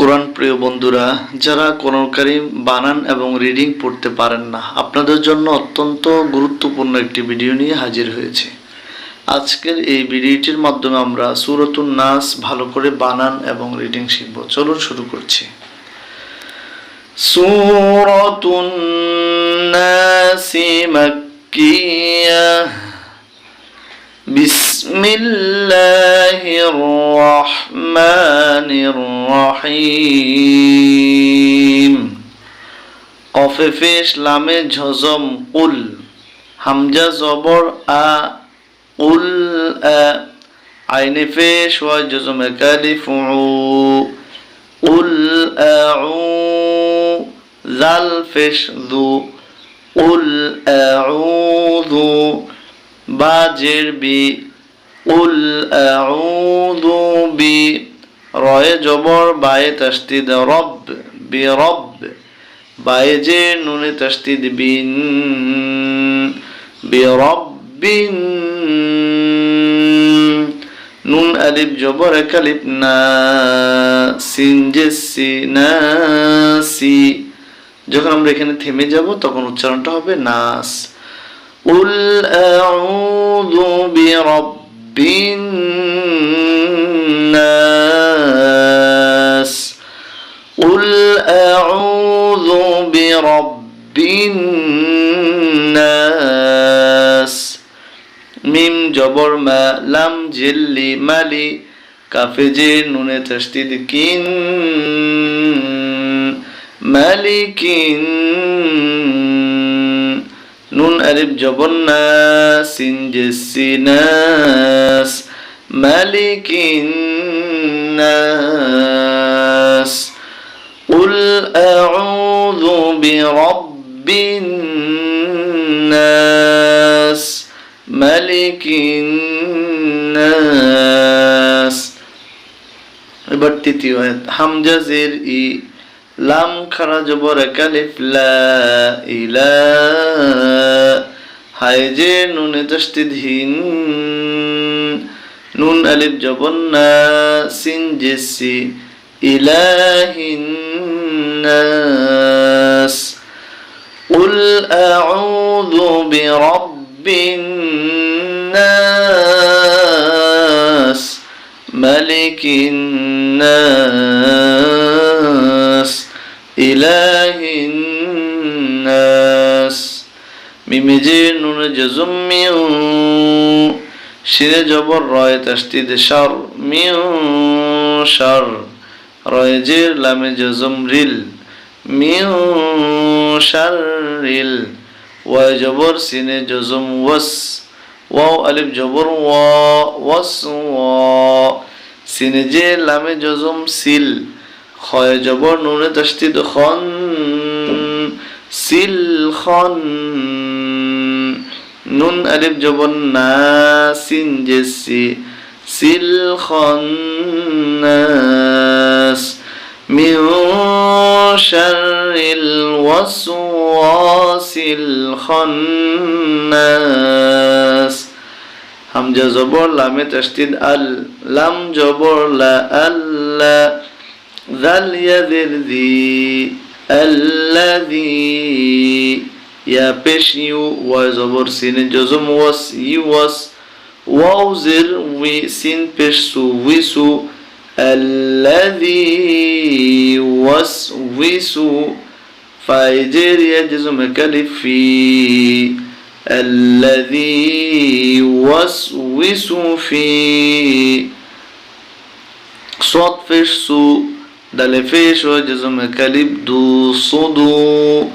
কোরআন প্রিয় বন্ধুরা, যারা কোরআন কারিম বানান এবং রিডিং পড়তে পারেন না, আপনাদের জন্য অত্যন্ত গুরুত্বপূর্ণ একটি ভিডিও নিয়ে হাজির হয়েছে। আজকের এই ভিডিওটির মাধ্যমে আমরা সুরতুন নাস ভালো করে বানান এবং রিডিং শিখব। চলুন শুরু করছি। সুরতুন মাক্কিয়া بسم الله الرحمن الرحيم কফে ফেশ লামে ঝজম উল হামজা জবর আ উল আ আইনে ফেশ ওয়া জজম কালিফ উ উল আউ জাল ফেশ দু উল আউযু বাজের বি। উল বি। রয়ে জবর বায়ে তাসদিদ রব বি রব। বায়ে যে নুনে তাসদিদ বিন বি রব্বিন নুন আলিফ জবর এক আলিফ না। সিন যে সি না সি। যখন আমরা এখানে থেমে যাব, তখন উচ্চারণটা হবে নাস। قل أعوذ برب الناس قل أعوذ برب الناس ميم جبر ما لم جل مالي كافي جي نون تشديد كين مالكين নুন আলিফ জবর না সিন জেসি নাস মালিকিন নাস قل أعوذ برب الناس ملك الناس এবার তৃতীয় আয়াত হামজা জের ই লাম খারা জবর একালিফ লা ইলা হায় যে নুনে তস্তিদ হিন নুন আলিফ জবর না সিন জেসি ইলাহিন নাস قل أعوذ برب الناس ملك الناس إله الناس শিরে জবর রয় তাস্তিদ শার মিউ শার রয় জের লামে জজম রিল মিউ শার রিল ওয়াই জবর সিনে জজম ওয়াস ওয়াও আলিফ জবর ওয়া ওয়াস ওয়া সিনে যে লামে জজম সিল খয় জবর নুনে তাস্তিদ খন সিল খন নুন আলিফ জবর না সিন জেসি সিল খন নাস من شر الوسواس الخناس হামজা জবর লামে তাসদিদ আল লাম জবর লা আল্লা জাল ইয়াদের দি يا پیش يو وای زبر جزم وس يو وس واو زر وی سین پیش سو وي سو الذي وسوس فاجر يجزم كلف في الذي وسوس في. صوت فيش سو دلفيش وجزم كلب دو صدو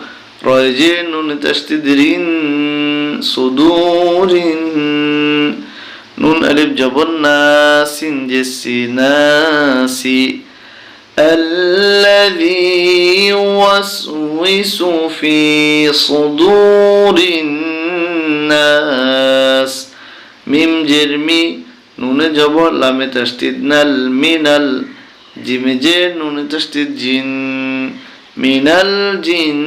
راجع نون تشتدرين صدور نون ألف جبرنا سين جسي ناسي الذي يوسوس في صدور الناس ميم جرمي نون جبر لام تشتد نل منل جيم جر نون تشتد جن من الجن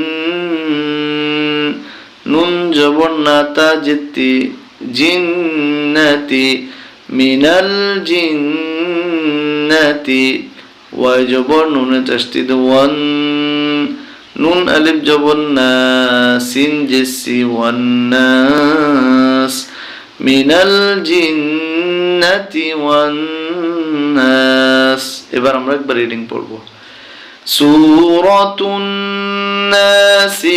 নাতা জেতি জিন্নাতি মিনাল জিন্নাতি ওয়াই জবর নুনে তাসদিদ ওয়ান নুন আলিফ জবর সিন জেসি ওয়ান নাস মিনাল জিন্নাতি ওয়ান এবার আমরা একবার রিডিং পড়ব। সূরাতুন নাসি